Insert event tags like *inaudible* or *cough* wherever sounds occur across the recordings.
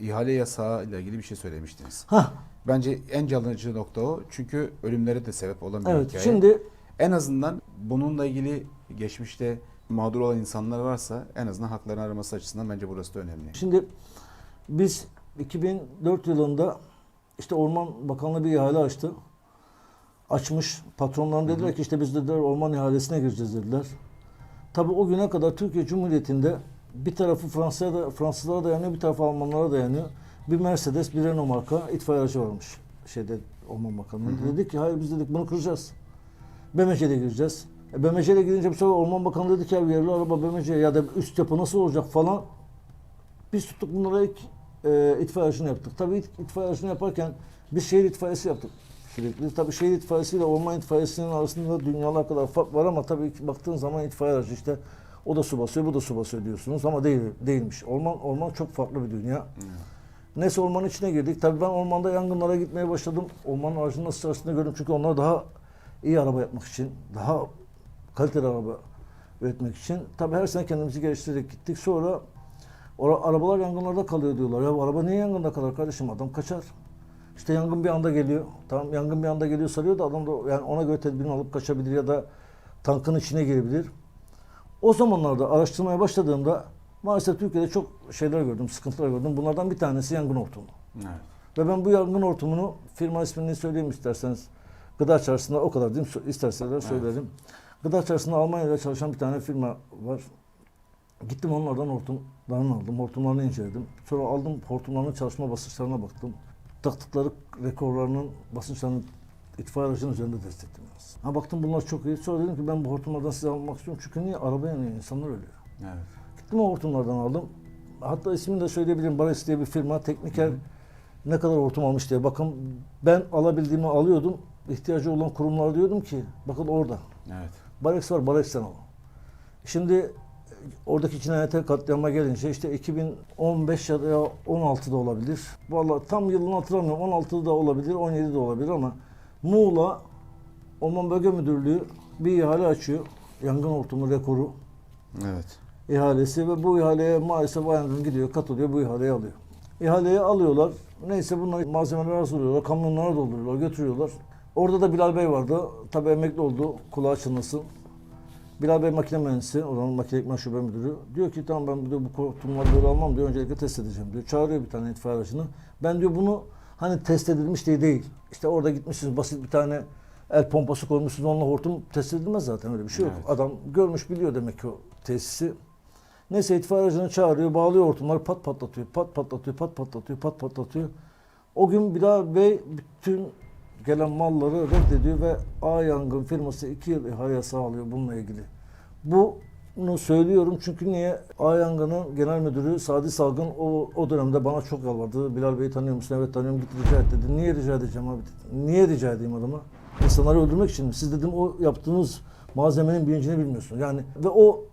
ihale yasağı ile ilgili bir şey söylemiştiniz. Hah, Bence en canlıcı nokta o. Çünkü ölümlere de sebep olan bir evet. hikaye. Şimdi En azından bununla ilgili geçmişte mağdur olan insanlar varsa en azından haklarını araması açısından bence burası da önemli. Şimdi biz 2004 yılında işte Orman Bakanlığı bir ihale açtı. Açmış. Patronlar dediler ki işte biz dediler orman ihalesine gireceğiz dediler. Tabii o güne kadar Türkiye Cumhuriyeti'nde bir tarafı Fransa'ya da, Fransızlara dayanıyor, bir tarafı Almanlara dayanıyor. Bir Mercedes, bir Renault marka itfaiye aracı varmış şeyde Orman Bakanlığı. Dedik ki hayır biz dedik bunu kıracağız. BMC'de gireceğiz. E, BMC'de girince bir sefer Orman Bakanlığı dedi ki yerli araba BMC ya da üst yapı nasıl olacak falan. Biz tuttuk bunlara ilk e, itfaiye aracını yaptık. Tabii itfaiye aracını yaparken biz şehir itfaiyesi yaptık sürekli. Tabii şehir itfaiyesi ile orman itfaiyesinin arasında dünyalar kadar fark var ama tabii ki baktığın zaman itfaiye aracı işte o da su basıyor, bu da su basıyor diyorsunuz ama değil değilmiş. Orman orman çok farklı bir dünya. Neyse ormanın içine girdik. Tabii ben ormanda yangınlara gitmeye başladım. Ormanın aracının nasıl çalıştığını gördüm. Çünkü onlar daha iyi araba yapmak için, daha kaliteli araba üretmek için. Tabii her sene kendimizi geliştirerek gittik. Sonra arabalar yangınlarda kalıyor diyorlar. Ya araba niye yangında kalır kardeşim? Adam kaçar. İşte yangın bir anda geliyor. Tamam yangın bir anda geliyor sarıyor da adam da yani ona göre tedbirini alıp kaçabilir ya da tankın içine girebilir. O zamanlarda araştırmaya başladığımda maalesef Türkiye'de çok şeyler gördüm, sıkıntılar gördüm. Bunlardan bir tanesi yangın hortumu. Evet. Ve ben bu yangın hortumunu firma ismini söyleyeyim isterseniz. Gıda çarşısında o kadar diyeyim, isterseniz söylerim. Gıda çarşısında Almanya'da çalışan bir tane firma var. Gittim onlardan hortumlarını aldım, hortumlarını inceledim. Sonra aldım hortumlarının çalışma basınçlarına baktım. Taktıkları rekorlarının basınçlarını itfaiye aracının üzerinde test ettim. Yalnız. Ha baktım bunlar çok iyi. Sonra dedim ki ben bu hortumlardan size almak istiyorum. Çünkü niye? Araba yanıyor, insanlar ölüyor. Evet. Gittim o hortumlardan aldım. Hatta ismini de söyleyebilirim. Bares diye bir firma. Tekniker ne kadar hortum almış diye. Bakın ben alabildiğimi alıyordum. İhtiyacı olan kurumlara diyordum ki bakın orada. Evet. Barex var, Barex'ten al. Şimdi oradaki cinayete katliama gelince işte 2015 ya da 16'da olabilir. Vallahi tam yılını hatırlamıyorum. 16'da olabilir, 17'de olabilir ama Muğla Orman Bölge Müdürlüğü bir ihale açıyor. Yangın hortumu rekoru Evet. ihalesi ve bu ihaleye maalesef Ayangın gidiyor, katılıyor, bu ihaleyi alıyor. İhaleyi alıyorlar. Neyse bunlar malzemeler hazırlıyorlar, kamyonlara dolduruyorlar, götürüyorlar. Orada da Bilal Bey vardı. Tabii emekli oldu, kulağı çınlasın. Bilal Bey makine mühendisi, oranın makine ekmen şube müdürü. Diyor ki tamam ben diyor, bu hortumları böyle almam diyor, öncelikle test edeceğim diyor. Çağırıyor bir tane itfaiye aracını. Ben diyor bunu hani test edilmiş diye değil. İşte orada gitmişsiniz basit bir tane el pompası koymuşsunuz onunla hortum test edilmez zaten öyle bir şey yok. Evet. Adam görmüş biliyor demek ki o tesisi. Neyse itfaiye aracını çağırıyor, bağlıyor hortumları pat patlatıyor, pat patlatıyor, pat patlatıyor, pat patlatıyor. O gün Bilal Bey bütün gelen malları reddediyor ve A Yangın firması 2 yıl ihale yasağı alıyor bununla ilgili. Bunu söylüyorum çünkü niye? A Yangın'ın genel müdürü Sadi Salgın o, o dönemde bana çok yalvardı. Bilal Bey'i tanıyor musun? Evet tanıyorum. Git rica et dedi. Niye rica edeceğim abi dedi. Niye rica edeyim adama? İnsanları öldürmek için? Siz dedim o yaptığınız malzemenin bilincini bilmiyorsunuz. Yani ve o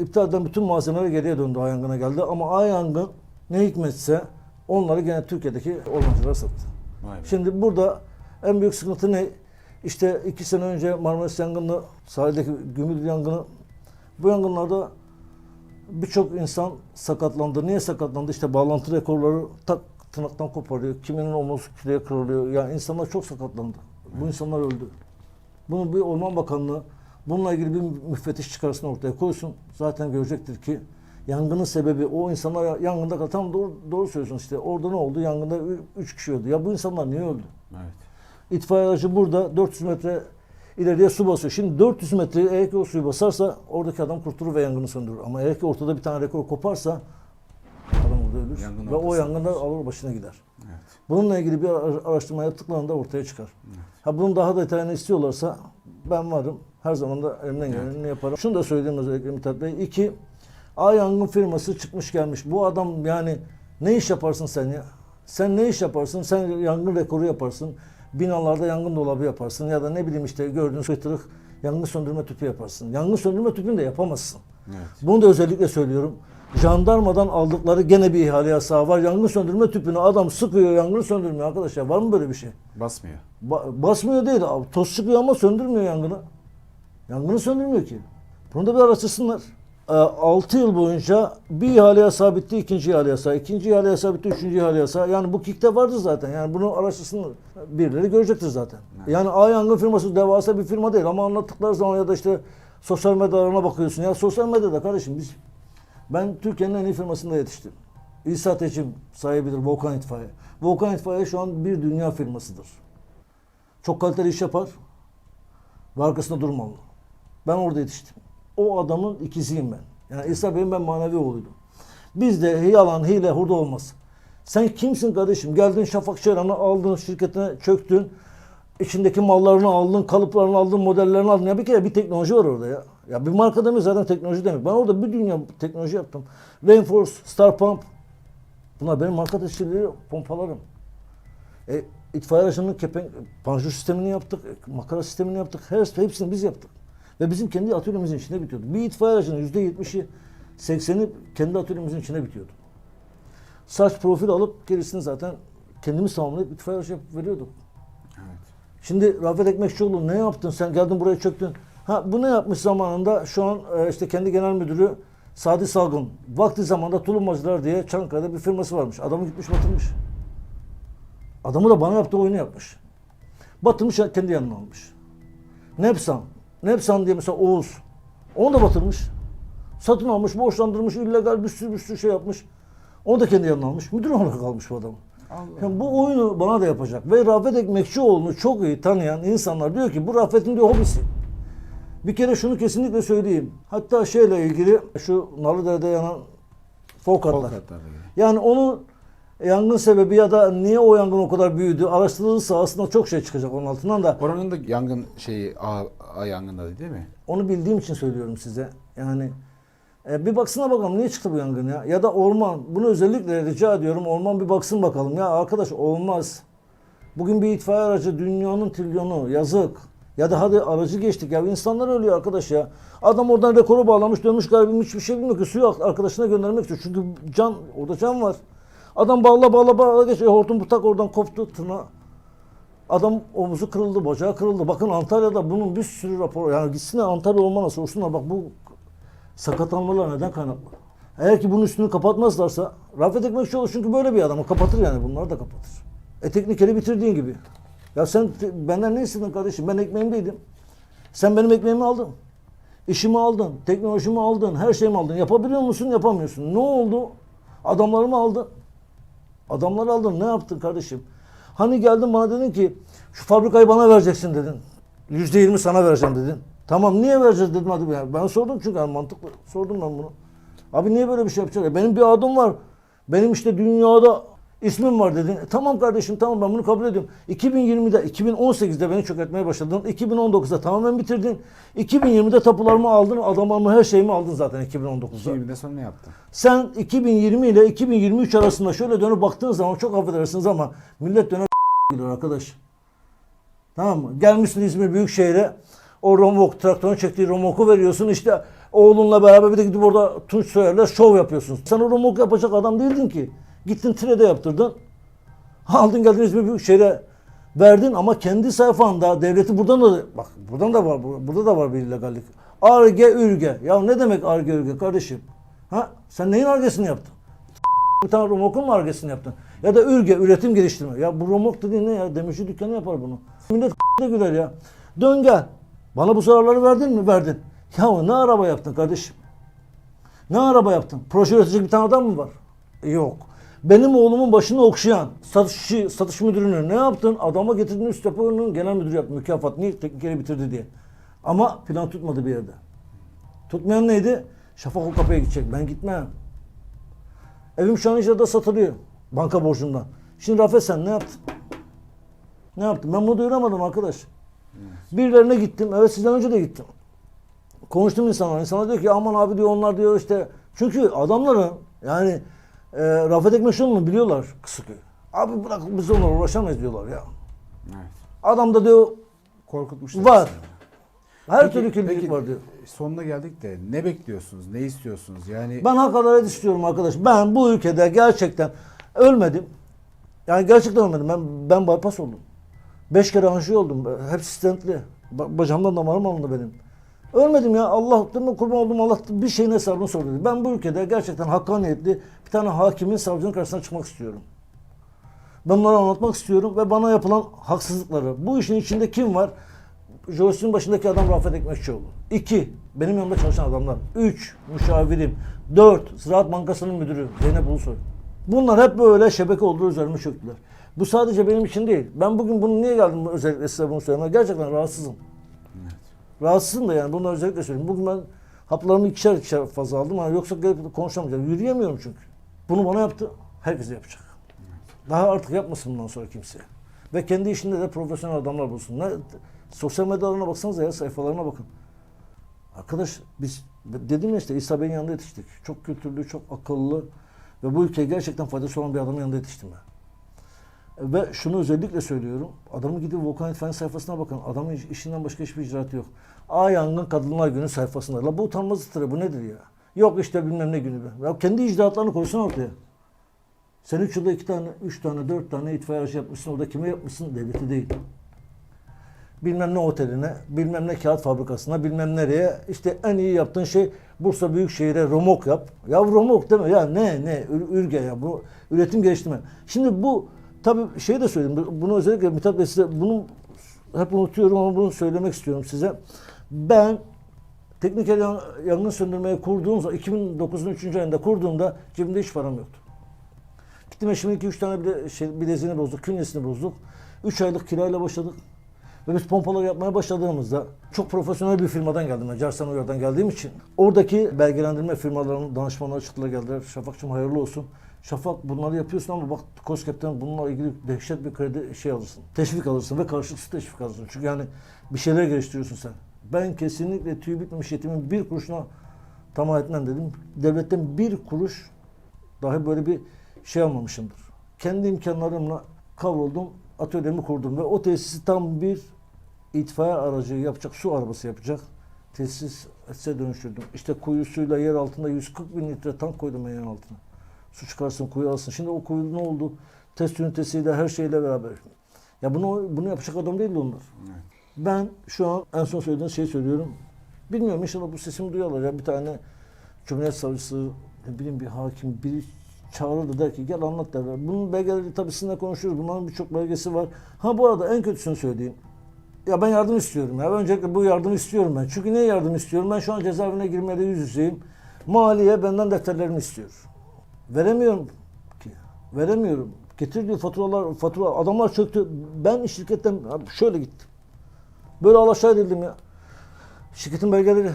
iptal eden bütün malzemeler geriye döndü A Yangın'a geldi. Ama A Yangın ne hikmetse onları gene Türkiye'deki ormancılara sattı. Be. Şimdi burada en büyük sıkıntı ne? İşte iki sene önce Marmaris yangını, sahildeki Gümül yangını. Bu yangınlarda birçok insan sakatlandı. Niye sakatlandı? İşte bağlantı rekorları tak tırnaktan koparıyor. Kiminin omuz küreğe kırılıyor. Yani insanlar çok sakatlandı. Bu insanlar öldü. Bunu bir Orman Bakanlığı bununla ilgili bir müfettiş çıkarsın ortaya koysun. Zaten görecektir ki yangının sebebi o insanlar yangında. Tam doğru, doğru söylüyorsun işte. Orada ne oldu? Yangında 3 kişi öldü. Ya bu insanlar niye öldü? Evet. İtfaiye aracı burada 400 metre ileriye su basıyor. Şimdi 400 metre eğer ki o suyu basarsa oradaki adam kurtulur ve yangını söndürür. Ama eğer ki ortada bir tane rekor koparsa adam orada ölür. Yangın ve o yangında alır başına gider. Evet. Bununla ilgili bir ara- araştırma yaptıklarında ortaya çıkar. Ha bunun daha detayını istiyorlarsa ben varım. Her zaman da elimden geleni yaparım. Şunu da söyleyeyim özellikle Mithat Bey. İki, A yangın firması çıkmış gelmiş. Bu adam yani ne iş yaparsın sen ya? Sen ne iş yaparsın? Sen yangın rekoru yaparsın. Binalarda yangın dolabı yaparsın. Ya da ne bileyim işte gördüğün fıtırık yangın söndürme tüpü yaparsın. Yangın söndürme tüpünü de yapamazsın. Evet. Bunu da özellikle söylüyorum. Jandarmadan aldıkları gene bir ihale yasağı var. Yangın söndürme tüpünü adam sıkıyor yangını söndürmüyor arkadaşlar. Var mı böyle bir şey? Basmıyor. Ba- basmıyor değil. abi. Toz çıkıyor ama söndürmüyor yangını. Yangını söndürmüyor ki. Bunu da bir araştırsınlar. 6 yıl boyunca bir ihale yasağı bitti, ikinci ihale yasağı, ikinci ihale yasağı bitti, üçüncü ihale yasağı. Yani bu kickte vardı zaten. Yani bunu araştırsın birileri görecektir zaten. Yani A Yangın firması devasa bir firma değil ama anlattıkları zaman ya da işte sosyal medyalarına bakıyorsun. Ya sosyal medyada kardeşim biz ben Türkiye'nin en iyi firmasında yetiştim. İsa Teçim sahibidir Volkan İtfaiye. Volkan İtfaiye şu an bir dünya firmasıdır. Çok kaliteli iş yapar ve arkasında durmamalı. Ben orada yetiştim. O adamın ikiziyim ben. Yani İsa benim ben manevi oğluydum. Bizde yalan, hile, hurda olmaz. Sen kimsin kardeşim? Geldin Şafak Çeran'ı aldın, şirketine çöktün. İçindeki mallarını aldın, kalıplarını aldın, modellerini aldın. Ya bir kere bir teknoloji var orada ya. Ya bir marka demek zaten teknoloji demek. Ben orada bir dünya teknoloji yaptım. Rainforce, Star Pump. Bunlar benim marka teşkilleri, pompalarım. E, itfaiye aracının kepenk, panjur sistemini yaptık, e, makara sistemini yaptık. Her, hepsini biz yaptık. Ve bizim kendi atölyemizin içinde bitiyordu. Bir itfaiye aracının yüzde yetmişi, sekseni kendi atölyemizin içine bitiyordu. Saç profil alıp gerisini zaten kendimiz tamamlayıp itfaiye aracı veriyorduk. Şimdi Rafet Ekmekçioğlu ne yaptın? Sen geldin buraya çöktün. Ha bu ne yapmış zamanında? Şu an e, işte kendi genel müdürü Sadi Salgın. Vakti zamanda Tulumbacılar diye Çankaya'da bir firması varmış. Adamı gitmiş batırmış. Adamı da bana yaptığı oyunu yapmış. Batırmış kendi yanına almış. Nepsan. Nepsan diye mesela Oğuz. Onu da batırmış. Satın almış, borçlandırmış, illegal bir sürü bir sürü şey yapmış. Onu da kendi yanına almış. Müdür olarak kalmış bu adam. Allah. Yani bu oyunu bana da yapacak. Ve Rafet Ekmekçioğlu'nu çok iyi tanıyan insanlar diyor ki bu Rafet'in diyor hobisi. Bir kere şunu kesinlikle söyleyeyim. Hatta şeyle ilgili şu Narlıdere'de yanan Folkatlar. Yani onun yangın sebebi ya da niye o yangın o kadar büyüdü araştırılırsa aslında çok şey çıkacak onun altından da. Oranın da yangın şeyi A, A yangında değil mi? Onu bildiğim için söylüyorum size. Yani e, bir baksına bakalım niye çıktı bu yangın ya? Ya da orman. Bunu özellikle rica ediyorum. Orman bir baksın bakalım. Ya arkadaş olmaz. Bugün bir itfaiye aracı dünyanın trilyonu. Yazık. Ya da hadi aracı geçtik ya. insanlar ölüyor arkadaş ya. Adam oradan rekoru bağlamış dönmüş garibim hiçbir şey bilmiyor ki. Suyu arkadaşına göndermek istiyor. Çünkü can orada can var. Adam bağla bağla bağla geçiyor. Hortum tak oradan koptu tırnağı. Adam omuzu kırıldı, bacağı kırıldı. Bakın Antalya'da bunun bir sürü rapor. Yani gitsinler Antalya ormana sorsunlar. Bak bu sakatlanmalar neden kaynaklı? Eğer ki bunun üstünü kapatmazlarsa Rafet Ekmekçioğlu çünkü böyle bir adam. O kapatır yani bunları da kapatır. E teknikeri bitirdiğin gibi. Ya sen benden ne istedin kardeşim? Ben ekmeğimdeydim. Sen benim ekmeğimi aldın. İşimi aldın, teknolojimi aldın, her şeyimi aldın. Yapabiliyor musun? Yapamıyorsun. Ne oldu? Adamlarımı aldın. Adamları aldın. Ne yaptın kardeşim? Hani geldin bana dedin ki şu fabrikayı bana vereceksin dedin. Yüzde yirmi sana vereceğim dedin. Tamam niye vereceğiz dedim hadi ben. Ben sordum çünkü yani mantıklı. Sordum ben bunu. Abi niye böyle bir şey yapacak? Benim bir adım var. Benim işte dünyada ismim var dedin. E, tamam kardeşim tamam ben bunu kabul ediyorum. 2020'de 2018'de beni çökertmeye başladın. 2019'da tamamen bitirdin. 2020'de tapularımı aldın. Adamlarımı her şeyimi aldın zaten 2019'da. 20'de sonra ne yaptın? Sen 2020 ile 2023 arasında şöyle dönüp baktığın zaman çok affedersiniz ama millet gidiyor *laughs* arkadaş. Tamam mı? Gelmişsin İzmir Büyükşehir'e o romok traktörün çektiği romoku veriyorsun işte oğlunla beraber bir de gidip orada Tunç Soyer'le şov yapıyorsun. Sen o romok yapacak adam değildin ki. Gittin trede yaptırdın. Aldın geldin İzmir Büyükşehir'e verdin ama kendi sayfanda devleti buradan da bak buradan da var burada da var bir illegallik. Arge ürge. Ya ne demek arge ürge kardeşim? Ha? Sen neyin argesini yaptın? *laughs* Bir tane romokun mu argesini yaptın? Ya da ürge, üretim geliştirme. Ya bu romok dediğin ne ya? Demirci dükkanı yapar bunu. Millet *laughs* de güler ya. Dön gel. Bana bu zararları verdin mi? Verdin. Ya ne araba yaptın kardeşim? Ne araba yaptın? Proje üretecek bir tane adam mı var? Yok. Benim oğlumun başını okşayan satışçı, satış müdürünü ne yaptın? Adama getirdin üst yapının genel müdürü yaptın. Mükafat niye teknikeri bitirdi diye. Ama plan tutmadı bir yerde. Tutmayan neydi? Şafak o kapıya gidecek. Ben gitmem. Evim şu an icrada satılıyor. Banka borcundan. Şimdi Rafet sen ne yaptın? Ne yaptın? Ben bunu duyuramadım arkadaş. Birilerine gittim. Evet sizden önce de gittim. Konuştum insanlar. İnsanlar diyor ki aman abi diyor onlar diyor işte. Çünkü adamların yani e, Rafet Ekmeşoğlu'nu biliyorlar Kısıköy'ü. Abi bırak biz onlarla uğraşamayız diyorlar ya. Evet. Adam da diyor Korkutmuşlar. var. Her Peki- türlü kirlilik peki, var diyor. Sonuna geldik de ne bekliyorsunuz? Ne istiyorsunuz? Yani Ben hak adalet istiyorum arkadaş. Ben bu ülkede gerçekten ölmedim. Yani gerçekten ölmedim. Ben ben bypass oldum. Beş kere anjiyo oldum. Hepsi stentli. Ba- Bacağımdan damarım alındı benim. Ölmedim ya Allah mi kurban oldum Allah bir şeyin hesabını sordu. Ben bu ülkede gerçekten hakkaniyetli bir tane hakimin savcının karşısına çıkmak istiyorum. Ben bunları anlatmak istiyorum ve bana yapılan haksızlıkları. Bu işin içinde kim var? Jölesinin başındaki adam Rafet Ekmekçioğlu. İki, benim yanımda çalışan adamlar. Üç, müşavirim. Dört, Ziraat Bankası'nın müdürü Zeynep Ulusoy. Bunlar hep böyle şebeke olduğu üzerime çöktüler. Bu sadece benim için değil. Ben bugün bunu niye geldim özellikle size bunu söylemeye? Gerçekten rahatsızım. Rahatsızım da yani bunu özellikle söyleyeyim. Bugün ben haplarımı ikişer ikişer fazla aldım ama yoksa gelip konuşamayacağım. Yürüyemiyorum çünkü. Bunu bana yaptı. Herkese yapacak. Daha artık yapmasın bundan sonra kimse. Ve kendi işinde de profesyonel adamlar bulsun. Ne, sosyal medyalarına baksanıza ya sayfalarına bakın. Arkadaş biz dedim ya işte İsa Bey'in yanında yetiştik. Çok kültürlü, çok akıllı ve bu ülkeye gerçekten faydası olan bir adamın yanında yetiştim ben. Ve şunu özellikle söylüyorum. Adamın gidip Volkan Etfen sayfasına bakın. Adamın iş- işinden başka hiçbir icraatı yok. A Yangın Kadınlar Günü sayfasında. La bu utanmazlıktır. Bu nedir ya? Yok işte bilmem ne günü. Ya kendi icraatlarını koysun ortaya. Sen üç yılda iki tane, üç tane, dört tane itfaiye aracı yapmışsın. O da kime yapmışsın? Devleti değil. Bilmem ne oteline, bilmem ne kağıt fabrikasına, bilmem nereye. İşte en iyi yaptığın şey Bursa Büyükşehir'e romok yap. Ya romok deme ya ne ne Ür- ürge ya bu üretim geliştirme. Şimdi bu tabii şey de söyleyeyim. bu- Bunu özellikle Mithat Bey size bunu hep unutuyorum ama bunu söylemek istiyorum size. Ben teknik yan- yangın söndürmeyi kurduğum zaman 2009'un 3. ayında kurduğumda cebimde hiç param yoktu. Gittim eşimin 2-3 tane bile şey, bileziğini bozduk, künyesini bozduk. 3 aylık kirayla başladık. Ve biz pompalar yapmaya başladığımızda çok profesyonel bir firmadan geldim. Ben Carsan Uyar'dan geldiğim için. Oradaki belgelendirme firmalarının danışmanları çıktılar geldiler. Şafakçım hayırlı olsun. Şafak bunları yapıyorsun ama bak COSGAP'ten bununla ilgili dehşet bir kredi şey alırsın. Teşvik alırsın ve karşılıksız teşvik alırsın. Çünkü yani bir şeyler geliştiriyorsun sen. Ben kesinlikle tüy bitmemiş yetimin bir kuruşuna tamam etmem dedim. Devletten bir kuruş dahi böyle bir şey almamışımdır. Kendi imkanlarımla kavruldum, atölyemi kurdum ve o tesisi tam bir itfaiye aracı yapacak, su arabası yapacak tesise dönüştürdüm. İşte kuyusuyla yer altında 140 bin litre tank koydum yer altına. Su çıkarsın, kuyu alsın. Şimdi o kuyu ne oldu? Test ünitesiyle her şeyle beraber. Ya bunu bunu yapacak adam değildi onlar. Evet. Ben şu an en son söylediğiniz şeyi söylüyorum. Bilmiyorum inşallah bu sesimi duyarlar. Ya bir tane Cumhuriyet Savcısı, ne bileyim bir hakim, biri çağırır da der ki gel anlat derler. Bunun belgeleri tabii sizinle konuşuyoruz. Bunların birçok belgesi var. Ha bu arada en kötüsünü söyleyeyim. Ya ben yardım istiyorum ya. Ben öncelikle bu yardımı istiyorum ben. Çünkü niye yardım istiyorum? Ben şu an cezaevine girmede yüz yüzeyim. Maliye benden defterlerimi istiyor. Veremiyorum ki. Veremiyorum. Getir diyor faturalar, fatura. Adamlar çöktü. Ben şirketten şöyle gittim. Böyle alaşağı edildim ya. Şirketin belgeleri,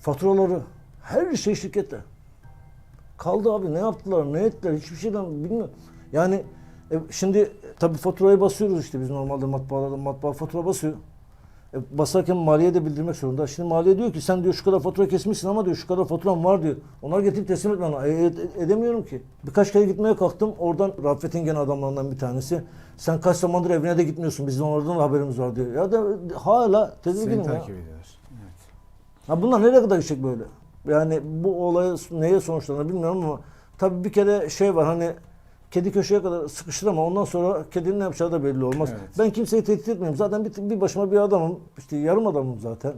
faturaları, her şey şirkette. Kaldı abi ne yaptılar, ne ettiler hiçbir şeyden bilmiyorum. Yani e, şimdi tabii faturayı basıyoruz işte biz normalde matbaalarda matbaa fatura basıyor. E, basarken maliye de bildirmek zorunda. Şimdi maliye diyor ki sen diyor şu kadar fatura kesmişsin ama diyor şu kadar faturan var diyor. Onlar getirip teslim etmen lazım. E, e- edemiyorum ki. Birkaç kere gitmeye kalktım. Oradan Rafet'in gene adamlarından bir tanesi. Sen kaç zamandır evine de gitmiyorsun. Bizim oradan da haberimiz var diyor. Ya da hala Seni tedirginim ya. takip ediyorlar. Evet. Ha bunlar nereye kadar gidecek böyle? Yani bu olay neye sonuçlanır bilmiyorum ama tabii bir kere şey var hani kedi köşeye kadar sıkışır ama ondan sonra kedinin ne yapacağı da belli olmaz. Evet. Ben kimseyi tehdit etmiyorum. Zaten bir, bir başıma bir adamım. İşte yarım adamım zaten.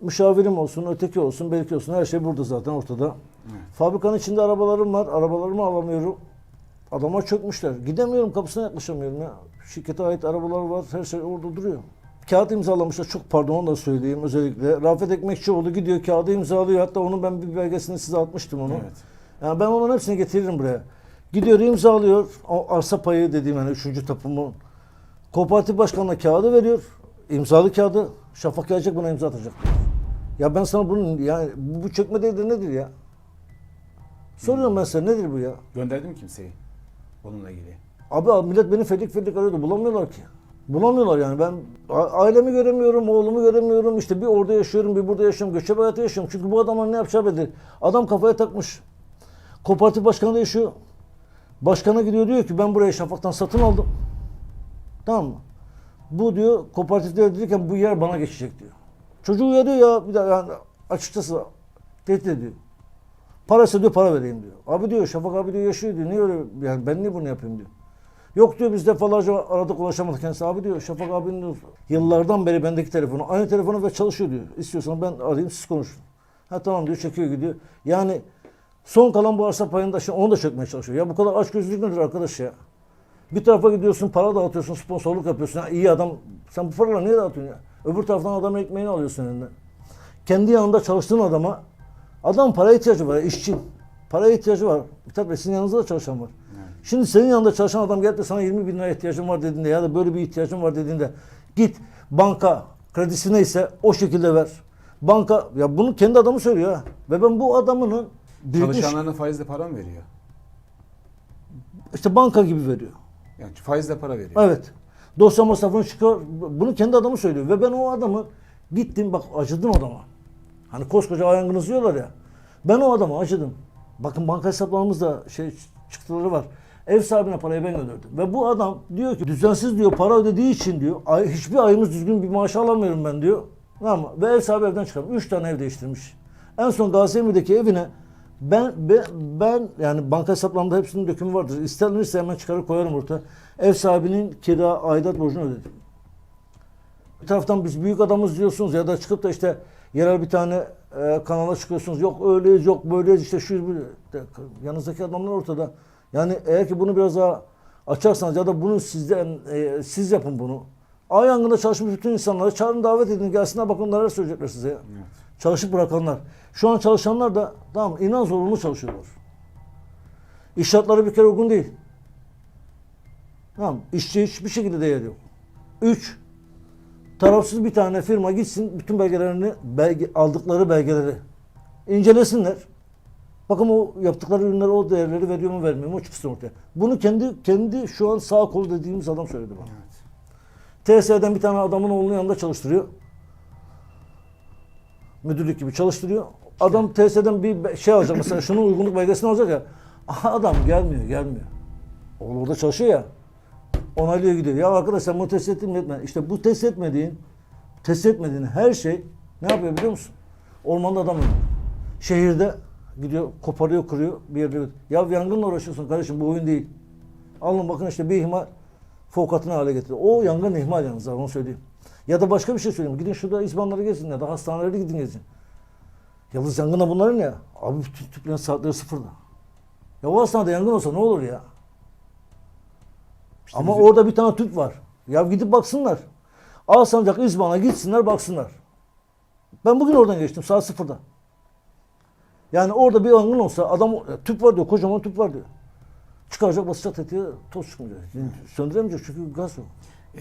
Müşavirim olsun, öteki olsun, belki olsun her şey burada zaten ortada. Evet. Fabrikanın içinde arabalarım var. Arabalarımı alamıyorum. Adamlar çökmüşler. Gidemiyorum kapısına yaklaşamıyorum ya. Şirkete ait arabalar var. Her şey orada duruyor. Kağıt imzalamışlar. Çok pardon onu da söyleyeyim özellikle. Rafet Ekmekçioğlu gidiyor kağıdı imzalıyor. Hatta onun ben bir belgesini size atmıştım onu. Evet. Yani ben onun hepsini getiririm buraya. Gidiyor imzalıyor. O arsa payı dediğim hani üçüncü tapumun. Kooperatif başkanına kağıdı veriyor. İmzalı kağıdı. Şafak gelecek buna imza atacak. Ya ben sana bunun yani bu, çökme değil de nedir ya? Soruyorum ben sana nedir bu ya? Gönderdim kimseyi bununla ilgili. Abi abi millet beni fedik fedik arıyordu. Bulamıyorlar ki. Bulamıyorlar yani. Ben ailemi göremiyorum, oğlumu göremiyorum. İşte bir orada yaşıyorum, bir burada yaşıyorum. Göçebe hayatı yaşıyorum. Çünkü bu adamlar ne yapacağı belli. Adam kafaya takmış. Kooperatif başkanı da yaşıyor. Başkana gidiyor diyor ki ben burayı Şafak'tan satın aldım. Tamam mı? Bu diyor kooperatiflere dedi bu yer bana geçecek diyor. Çocuğu uyarıyor ya bir daha yani açıkçası tehdit ediyor. Parası diyor para vereyim diyor. Abi diyor Şafak abi diyor yaşıyor diyor. Niye öyle yani ben niye bunu yapayım diyor. Yok diyor biz defalarca aradık ulaşamadık kendisi. Abi diyor Şafak abinin diyor, yıllardan beri bendeki telefonu. Aynı telefonu ve çalışıyor diyor. İstiyorsan ben arayayım siz konuşun. Ha tamam diyor çekiyor gidiyor. Yani son kalan bu arsa payını da şimdi onu da çökmeye çalışıyor. Ya bu kadar açgözlülük nedir arkadaş ya? Bir tarafa gidiyorsun para dağıtıyorsun sponsorluk yapıyorsun. Ha, iyi adam sen bu paraları niye dağıtıyorsun ya? Öbür taraftan adamın ekmeğini alıyorsun elinden. Kendi yanında çalıştığın adama adam paraya ihtiyacı var işçi. Paraya ihtiyacı var. Tabii sizin yanınızda da çalışan var. Şimdi senin yanında çalışan adam gelip de sana 20 bin lira ihtiyacın var dediğinde ya da böyle bir ihtiyacın var dediğinde git banka kredisi neyse o şekilde ver. Banka ya bunu kendi adamı söylüyor ha. Ve ben bu adamının birikmiş Çalışanlarına faizle para mı veriyor? işte banka gibi veriyor. Yani faizle para veriyor. Evet. Dosya masrafını çıkar. Bunu kendi adamı söylüyor. Ve ben o adamı gittim bak acıdım adama. Hani koskoca ayangınız diyorlar ya. Ben o adama acıdım. Bakın banka hesaplarımızda şey çıktıları var. Ev sahibine parayı ben öderdim. Ve bu adam diyor ki düzensiz diyor para ödediği için diyor ay, hiçbir ayımız düzgün bir maaş alamıyorum ben diyor. Ama ve ev sahibi evden çıkarmış. Üç tane ev değiştirmiş. En son Gaziantep'teki evine ben, ben, ben yani banka hesaplarımda hepsinin dökümü vardır. İstenirse hemen çıkarıp koyarım ortaya. Ev sahibinin kira aidat borcunu ödedim. Bir taraftan biz büyük adamız diyorsunuz ya da çıkıp da işte yerel bir tane e, kanala çıkıyorsunuz. Yok öyleyiz, yok böyleyiz işte şu. De- Yanınızdaki adamlar ortada. Yani eğer ki bunu biraz daha açarsanız ya da bunu sizden e, siz yapın bunu. Ay yangında çalışmış bütün insanları çağırın davet edin gelsinler bakın neler söyleyecekler size. Evet. Çalışıp bırakanlar. Şu an çalışanlar da tamam inan zorunlu çalışıyorlar. İş şartları bir kere uygun değil. Tamam işçi hiçbir şekilde değer yok. Üç, tarafsız bir tane firma gitsin bütün belgelerini, belge, aldıkları belgeleri incelesinler. Bakın o yaptıkları ürünler o değerleri veriyor mu vermiyor mu o çıksın ortaya. Bunu kendi kendi şu an sağ kol dediğimiz adam söyledi bana. Evet. TSE'den bir tane adamın oğlunun yanında çalıştırıyor. Müdürlük gibi çalıştırıyor. Adam TSE'den bir şey alacak mesela şunun uygunluk belgesini alacak ya. Adam gelmiyor gelmiyor. Oğlu orada çalışıyor ya. Onaylıyor gidiyor. Ya arkadaş sen bunu test ettin mi etme. İşte bu test etmediğin, test etmediğin her şey ne yapıyor biliyor musun? Ormanda adam ölüyor. Şehirde gidiyor koparıyor kırıyor bir yerde. Ya yangınla uğraşıyorsun kardeşim bu oyun değil. Alın bakın işte bir ihmal fokatını hale getiriyor. O yangın ihmal yalnız onu söyleyeyim. Ya da başka bir şey söyleyeyim. Gidin şurada izbanları gezin ya da hastanelere gidin gezin. Yalnız yangın da bunların ya. Abi bütün tüplerin saatleri sıfırda. Ya o hastanede yangın olsa ne olur ya? İşte Ama bizim- orada bir tane tüp var. Ya gidip baksınlar. Alsancak İzban'a gitsinler baksınlar. Ben bugün oradan geçtim saat sıfırda. Yani orada bir yangın olsa adam tüp var diyor kocaman tüp var diyor. Çıkaracak basacak tetiğe toz çıkmayacak. Yani söndüremeyecek çünkü gaz yok. E,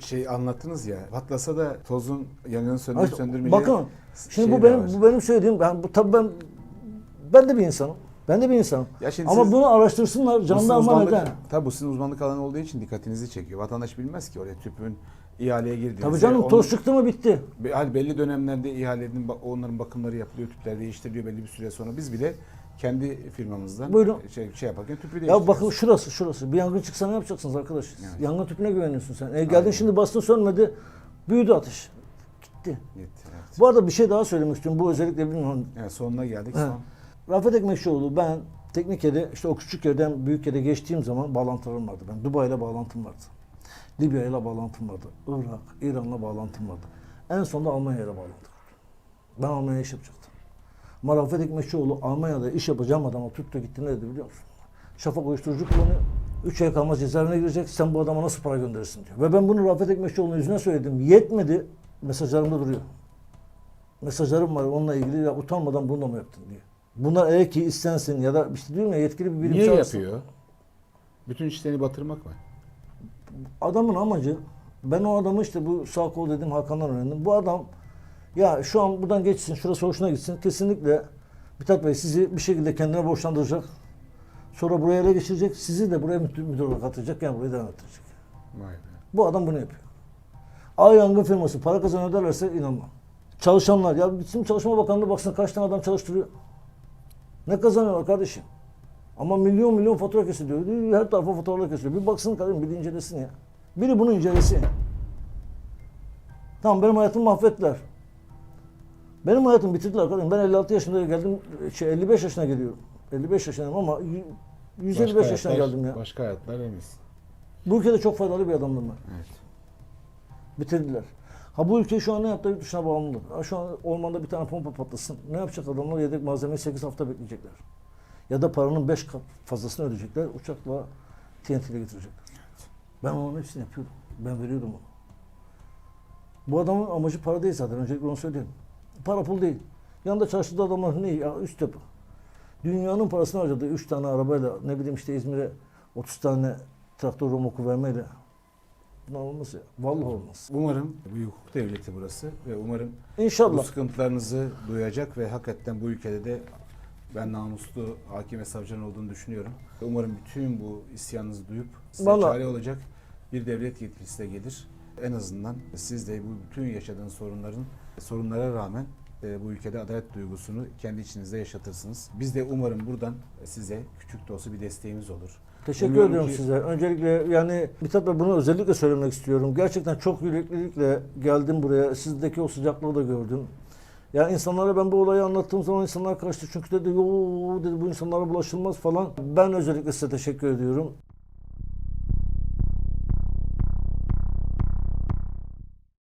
şey anlattınız ya patlasa da tozun yangını söndürüp söndürmeyeceği Bakın şimdi şey bu de benim var. bu benim söylediğim ben bu tabii ben ben de bir insanım. Ben de bir insanım. Ya şimdi Ama siz- bunu araştırsınlar jandarma uzmanlık- neden? Tabii bu sizin uzmanlık alanı olduğu için dikkatinizi çekiyor. Vatandaş bilmez ki oraya tüpün ihaleye girdiğinizi. Tabii canım toz çıktı mı bitti. Be- Hadi belli dönemlerde ihalenin ba- onların bakımları yapılıyor, tüpler değiştiriliyor belli bir süre sonra. Biz bile kendi firmamızdan Buyurun. şey, şey yaparken tüpü değiştiriyoruz. Ya bakın şurası şurası. Bir yangın çıksa ne yapacaksınız arkadaş? Evet. Yangın tüpüne güveniyorsun sen. E geldin Aynen. şimdi bastın sönmedi. Büyüdü ateş. Gitti. Yetti, evet. Bu arada bir şey daha söylemek istiyorum. Bu özellikle bilmiyorum. Evet, sonuna geldik. Evet. Son. Rafet Ekmekçioğlu ben teknik yere işte o küçük yerden büyük yere geçtiğim zaman bağlantılarım vardı. Ben Dubai ile bağlantım vardı. Libya ile bağlantım vardı. Irak, İran'la bağlantım vardı. En sonunda Almanya ile bağlantı kurdum. Ben Almanya'ya iş yapacaktım. Ama Rafet Ekmekçioğlu Almanya'da iş yapacağım adama tuttu gitti ne dedi biliyor musun? Şafak uyuşturucu kullanıyor. 3 ay kalmaz cezaevine girecek. Sen bu adama nasıl para gönderirsin diyor. Ve ben bunu Rafet Ekmekçioğlu'nun yüzüne söyledim. Yetmedi. Mesajlarımda duruyor. Mesajlarım var onunla ilgili ya utanmadan bunu da mı yaptın diye. Bunlar eğer ki istensin ya da işte diyorum ya yetkili bir birim Niye çağırsın. yapıyor? Bütün işlerini batırmak mı? Adamın amacı ben o adamı işte bu sağ kol dediğim Hakan'dan öğrendim. Bu adam ya şu an buradan geçsin şurası hoşuna gitsin. Kesinlikle Mithat Bey sizi bir şekilde kendine borçlandıracak. Sonra buraya ele geçirecek. Sizi de buraya müdür, müdür olarak atacak. Yani burayı devam ettirecek. Vay be. Bu adam bunu yapıyor. Ay yangın firması para kazanıyor derlerse inanmam. Çalışanlar ya gitsin Çalışma Bakanlığı baksın kaç tane adam çalıştırıyor. Ne kazanıyorlar kardeşim? Ama milyon milyon fatura kesiliyor. Her tarafa faturalar kesiliyor. Bir baksın kardeşim bir incelesin ya. Biri bunu incelesin. Tamam benim hayatımı mahvettiler. Benim hayatımı bitirdiler kardeşim. Ben 56 yaşında geldim. Şey 55 yaşına geliyorum. 55 yaşındayım ama y- 155 Başka yaşına hayatlar- geldim ya. Başka hayatlar en iyisi. Bu ülkede çok faydalı bir adamdım ben. Evet. Bitirdiler. Ha bu ülke şu an ne yaptı? Yurt dışına bağımlı. Ha şu an ormanda bir tane pompa patlasın. Ne yapacak adamlar? Yedek malzemeyi 8 hafta bekleyecekler. Ya da paranın 5 kat fazlasını ödeyecekler. Uçakla TNT ile getirecekler. Ben onun hepsini yapıyorum. Ben veriyordum onu. Bu adamın amacı para değil zaten. Öncelikle onu söyleyeyim. Para pul değil. Yanında çarşıda adamlar ne ya üst yapı. Dünyanın parasını harcadı. 3 tane arabayla ne bileyim işte İzmir'e 30 tane traktör romoku vermeyle. Bunlar olmaz ya. Vallahi olmaz. Umarım bir hukuk devleti burası ve umarım bu İnşallah. sıkıntılarınızı duyacak ve hakikaten bu ülkede de ben namuslu hakim ve savcının olduğunu düşünüyorum. Umarım bütün bu isyanınızı duyup size Vallahi- çare olacak bir devlet yetkilisi de gelir. En azından siz de bu bütün yaşadığınız sorunların sorunlara rağmen e, bu ülkede adalet duygusunu kendi içinizde yaşatırsınız. Biz de umarım buradan size küçük de olsa bir desteğimiz olur. Teşekkür Umuyorum ediyorum ki- size. Öncelikle yani Mithat Bey bunu özellikle söylemek istiyorum. Gerçekten çok yüreklilikle geldim buraya. Sizdeki o sıcaklığı da gördüm. Yani insanlara ben bu olayı anlattığım zaman insanlar kaçtı. Çünkü dedi yo dedi bu insanlara bulaşılmaz falan. Ben özellikle size teşekkür ediyorum.